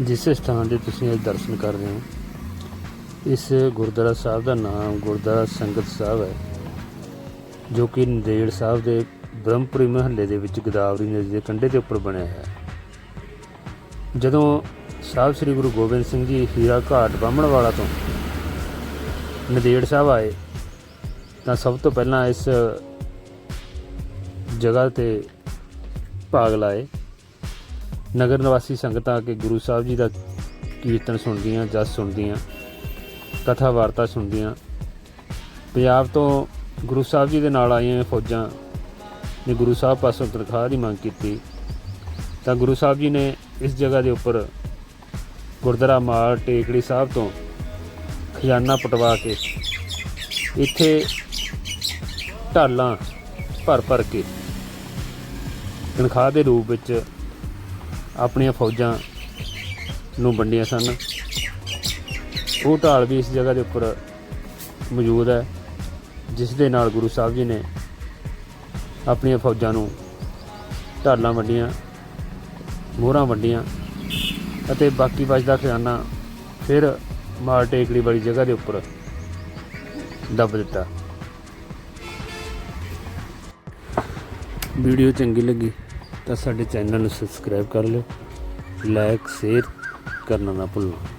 ਜਿਸ ਸਥਾਨ ਦੇ ਤੁਸੀਂ ਅੱਜ ਦਰਸ਼ਨ ਕਰ ਰਹੇ ਹੋ, ਇਸ ਗੁਰਦੁਆਰਾ ਸਾਹਿਬ ਦਾ ਨਾਮ ਗੁਰਦੁਆਰਾ ਸੰਗਤ ਸਾਹਿਬ ਹੈ, ਜੋ ਕਿ ਨੰਦੇੜ ਸਾਹਿਬ ਦੇ ਬ੍ਰਹਮਪੁਰੀ ਮਹੱਲੇ ਦੇ ਵਿੱਚ ਗੋਦਾਵਰੀ ਨਦੀ ਦੇ ਕੰਢੇ ਦੇ ਉੱਪਰ ਬਣਿਆ ਹੈ। ਜਦੋਂ ਸਾਹਿਬ ਸ੍ਰੀ ਗੁਰੂ ਗੋਬਿੰਦ ਸਿੰਘ ਜੀ ਹੀਰਾ ਘਾਟ ਬਾਹਮਣ ਵਾਲਾ ਤੋਂ ਨੰਦੇੜ ਸਾਹਿਬ ਆਏ, ਤਾਂ ਸਭ ਤੋਂ ਪਹਿਲਾਂ ਇਸ ਜਗ੍ਹਾ ਤੇ ਭਾਗ ਲਾਏ। ਨਗਰ ਨਿਵਾਸੀ ਸੰਗਤਾਂ ਆ ਕੇ ਗੁਰੂ ਸਾਹਿਬ ਜੀ ਦਾ ਕੀਰਤਨ ਸੁਣਦੀਆਂ, ਜਸ ਸੁਣਦੀਆਂ, ਕਥਾ ਵਾਰਤਾ ਸੁਣਦੀਆਂ। ਪੰਜਾਬ ਤੋਂ ਗੁਰੂ ਸਾਹਿਬ ਜੀ ਦੇ ਨਾਲ ਆਈਆਂ ਫੌਜਾਂ ਨੇ ਗੁਰੂ ਸਾਹਿਬ ਪਾਸੋਂ ਤਨਖਾਹ ਦੀ ਮੰਗ ਕੀਤੀ। ਤਾਂ ਗੁਰੂ ਸਾਹਿਬ ਜੀ ਨੇ ਇਸ ਜਗ੍ਹਾ ਦੇ ਉੱਪਰ ਗੁਰਦੁਆਰਾ ਮਾਲ ਟੇਕੜੀ ਸਾਹਿਬ ਤੋਂ ਖਜ਼ਾਨਾ ਪਟਵਾ ਕੇ ਇੱਥੇ ਢਾਲਾਂ ਭਰ ਭਰ ਕੇ ਤਨਖਾਹ ਦੇ ਰੂਪ ਵਿੱਚ ਆਪਣੀਆਂ ਫੌਜਾਂ ਨੂੰ ਵੰਡੀਆਂ ਸਨ। ਉਹ ਢਾਲ ਵੀ ਇਸ ਜਗ੍ਹਾ ਦੇ ਉੱਪਰ ਮੌਜੂਦ ਹੈ, ਜਿਸ ਦੇ ਨਾਲ ਗੁਰੂ ਸਾਹਿਬ ਜੀ ਨੇ ਆਪਣੀਆਂ ਫੌਜਾਂ ਨੂੰ ਢਾਲਾਂ ਵੰਡੀਆਂ, ਮੋਹਰਾਂ ਵੰਡੀਆਂ ਅਤੇ ਬਾਕੀ ਬਚਦਾ ਖਜ਼ਾਨਾ ਫਿਰ ਮਾਲ ਟੇਕੜੀ ਵਾਲੀ ਜਗ੍ਹਾ ਦੇ ਉੱਪਰ ਦੱਬ ਦਿੱਤਾ। ਵੀਡੀਓ ਚੰਗੀ ਲੱਗੀ। ਤਾਂ ਸਾਡੇ ਚੈਨਲ ਨੂੰ ਸਬਸਕ੍ਰਾਈਬ ਕਰ ਲਿਓ ਲਾਈਕ ਸ਼ੇਅਰ ਕਰਨਾ ਨਾ ਭੁੱਲਣਾ।